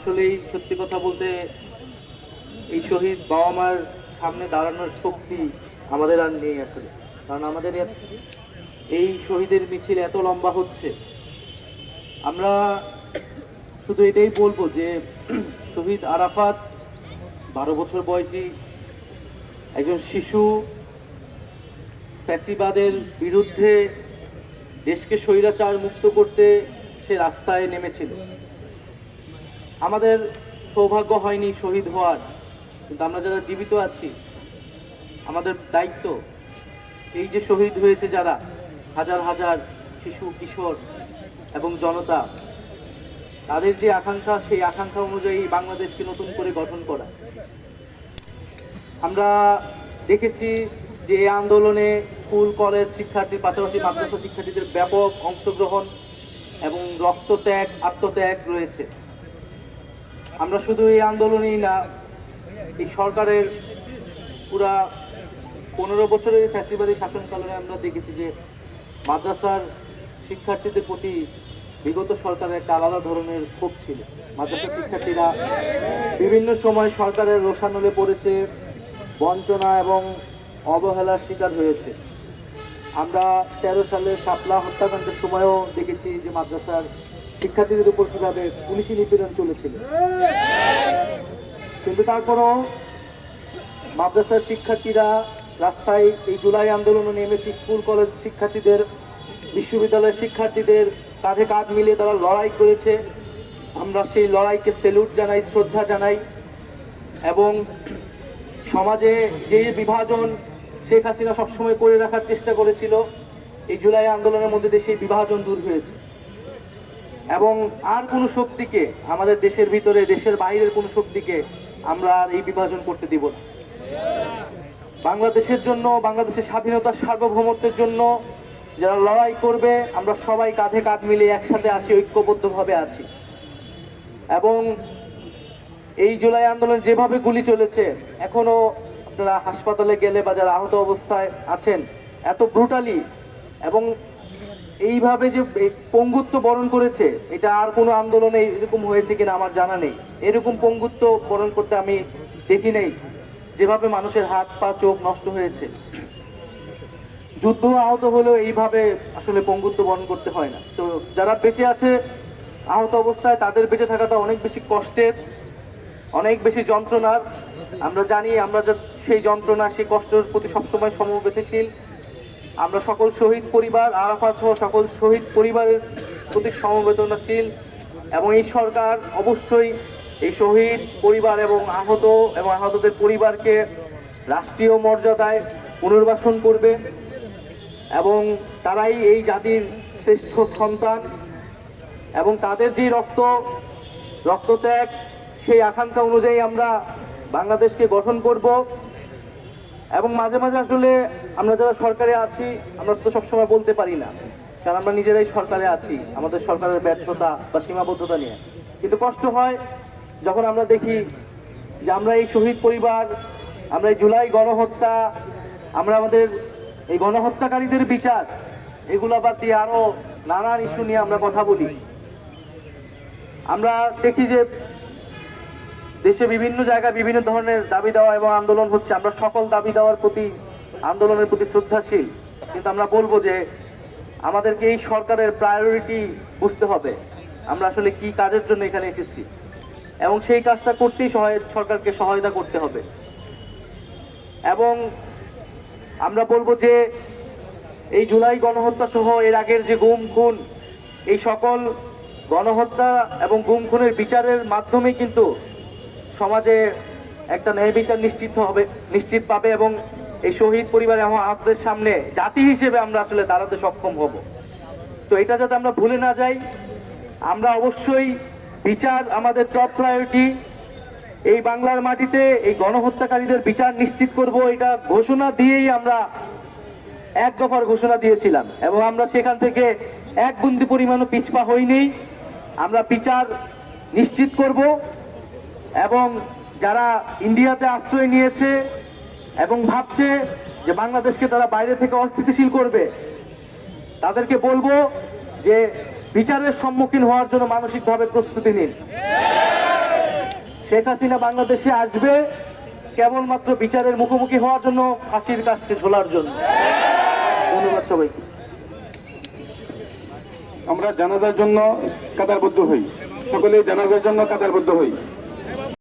আসলেই সত্যি কথা বলতে এই শহীদ বাবা মার সামনে দাঁড়ানোর শক্তি আমাদের আর নেই আসলে। কারণ আমাদের এই শহীদের মিছিল এত লম্বা হচ্ছে। আমরা শুধু এটাই বলব যে শহীদ আরাফাত বারো বছর বয়সী একজন শিশু ফ্যাসিবাদের বিরুদ্ধে দেশকে স্বৈরাচার মুক্ত করতে সে রাস্তায় নেমেছিল। আমাদের সৌভাগ্য হয়নি শহীদ হওয়ার, কিন্তু আমরা যারা জীবিত আছি, আমাদের দায়িত্ব এই যে শহীদ হয়েছে যারা, হাজার হাজার শিশু, কিশোর এবং জনতা, তাদের যে আকাঙ্ক্ষা, সেই আকাঙ্ক্ষা অনুযায়ী বাংলাদেশকে নতুন করে গঠন করা। আমরা দেখেছি যে এই আন্দোলনে স্কুল, কলেজ শিক্ষার্থীর পাশাপাশি মাদ্রাসা শিক্ষার্থীদের ব্যাপক অংশগ্রহণ এবং রক্তত্যাগ, আত্মত্যাগ রয়েছে। আমরা শুধু এই আন্দোলনেই না, এই সরকারের পুরা পনেরো বছরের ফ্যাসিবাদী শাসনকালে আমরা দেখেছি যে মাদ্রাসার শিক্ষার্থীদের প্রতি বিগত সরকারের একটা আলাদা ধরনের ক্ষোভ ছিল। মাদ্রাসা শিক্ষার্থীরা বিভিন্ন সময় সরকারের রোষানলে পড়েছে, বঞ্চনা এবং অবহেলার শিকার হয়েছে। আমরা তেরো সালে শাপলা হত্যাকাণ্ডের সময়ও দেখেছি যে মাদ্রাসার শিক্ষার্থীদের উপর কীভাবে পুলিশি নিপীড়ন চলেছিল? কিন্তু তারপরও মাদ্রাসার শিক্ষার্থীরা রাস্তায় এই জুলাই আন্দোলনে নেমেছে স্কুল, কলেজ শিক্ষার্থীদের, বিশ্ববিদ্যালয়ের শিক্ষার্থীদের, কাঁধে কাঁধ মিলিয়ে তারা লড়াই করেছে। আমরা সেই লড়াইকে সেলুট জানাই, শ্রদ্ধা জানাই এবং সমাজে যে বিভাজন শেখ হাসিনা সবসময় করে রাখার চেষ্টা করেছিল, এই জুলাই আন্দোলনের মধ্যে সেই বিভাজন দূর হয়েছে। এবং আর কোনো শক্তিকে আমাদের দেশের ভিতরে, দেশের বাইরের কোনো শক্তিকে আমরা আর এই বিভাজন করতে দিব না। বাংলাদেশের জন্য, বাংলাদেশের স্বাধীনতার সার্বভৌমত্বের জন্য যারা লড়াই করবে, আমরা সবাই কাঁধে কাঁধ মিলিয়ে একসাথে আছি, ঐক্যবদ্ধভাবে আছি। এবং এই জুলাই আন্দোলন যেভাবে গুলি চলেছে, এখনও আপনারা হাসপাতালে গেলে বা যারা আহত অবস্থায় আছেন, এত ব্রুটালি এবং এইভাবে যে পঙ্গুত্ব বরণ করেছে, এটা আর কোনো আন্দোলনে এরকম হয়েছে কিনা আমার জানা নেই। এরকম পঙ্গুত্ব বরণ করতে আমি দেখি নেই, যেভাবে মানুষের হাত, পা, চোখ নষ্ট হয়েছে। যুদ্ধ আহত হলেও এইভাবে আসলে পঙ্গুত্ব বরণ করতে হয় না। তো যারা বেঁচে আছে, আহত অবস্থায় তাদের বেঁচে থাকাটা অনেক বেশি কষ্টের, অনেক বেশি যন্ত্রণার। আমরা জানি আমরা যা- সেই যন্ত্রণা, সেই কষ্টের প্রতি সবসময় সমবেতশীল আমরা সকল শহীদ পরিবার, আরাফাত সহ সকল শহীদ পরিবারের প্রতি সমবেদনাশীল এবং এই সরকার অবশ্যই এই শহীদ পরিবার এবং আহত এবং আহতদের পরিবারকে রাষ্ট্রীয় মর্যাদায় পুনর্বাসন করবে এবং তারাই এই জাতির শ্রেষ্ঠ সন্তান এবং তাদের যে রক্ত, রক্তত্যাগ সেই আকাঙ্ক্ষা অনুযায়ী আমরা বাংলাদেশকে গঠন করব। এবং মাঝে মাঝে আসলে আমরা যারা সরকারে আছি, আমরা তো সবসময় বলতে পারি না। কারণ আমরা নিজেরাই সরকারে আছি, আমাদের সরকারের ব্যর্থতা বা সীমাবদ্ধতা নিয়ে। কিন্তু কষ্ট হয় যখন আমরা দেখি যে আমরা এই শহীদ পরিবার, আমরা এই জুলাই গণহত্যা, আমরা আমাদের এই গণহত্যাকারীদের বিচার, এগুলা বাদ দিয়ে আরও নানান ইস্যু নিয়ে আমরা কথা বলি। আমরা দেখি যে দেশে বিভিন্ন জায়গায় বিভিন্ন ধরনের দাবি দেওয়া এবং আন্দোলন হচ্ছে। আমরা সকল দাবি দেওয়ার প্রতি, আন্দোলনের প্রতি শ্রদ্ধাশীল। কিন্তু আমরা বলব যে, আমাদেরকে এই সরকারের প্রায়োরিটি বুঝতে হবে। আমরা আসলে কি কাজের জন্য এখানে এসেছি? এবং সেই কাজটা করতেই সহায়, সরকারকে সহায়তা করতে হবে। এবং আমরা বলব যে, এই জুলাই গণহত্যা সহ এর আগের যে গুম, খুন, এই সকল গণহত্যা এবং গুম, খুনের বিচারের মাধ্যমে কিন্তু সমাজে একটা ন্যায় বিচার নিশ্চিত হবে, নিশ্চিত পাবে এবং এই শহীদ পরিবার আহতদের সামনে জাতি হিসেবে আমরা আসলে দাঁড়াতে সক্ষম হব। তো এটা যাতে আমরা ভুলে না যাই, আমরা অবশ্যই বিচার আমাদের টপ প্রায়োরিটি এই বাংলার মাটিতে এই গণহত্যাকারীদের বিচার নিশ্চিত করব, এটা ঘোষণা দিয়েই আমরা এক দফার ঘোষণা দিয়েছিলাম এবং আমরা সেখান থেকে এক বুন্দি পরিমাণও পিছপা হইনি। আমরা বিচার নিশ্চিত করব। এবং যারা ইন্ডিয়াতে আশ্রয় নিয়েছে এবং ভাবছে যে বাংলাদেশকে তারা বাইরে থেকে অস্থিতিশীল করবে, তাদেরকে বলব যে বিচারের সম্মুখীন হওয়ার জন্য মানসিকভাবে প্রস্তুতি নিন। শেখ হাসিনা বাংলাদেশে আসবে কেবলমাত্র বিচারের মুখোমুখি হওয়ার জন্য ফাঁসির কাস্টে ঝোলার জন্য। ধন্যবাদ সবাইকে। আমরা জানাজার জন্য কাতারবদ্ধ হই। সকলেই জানাজার জন্য কাতারবদ্ধ হই।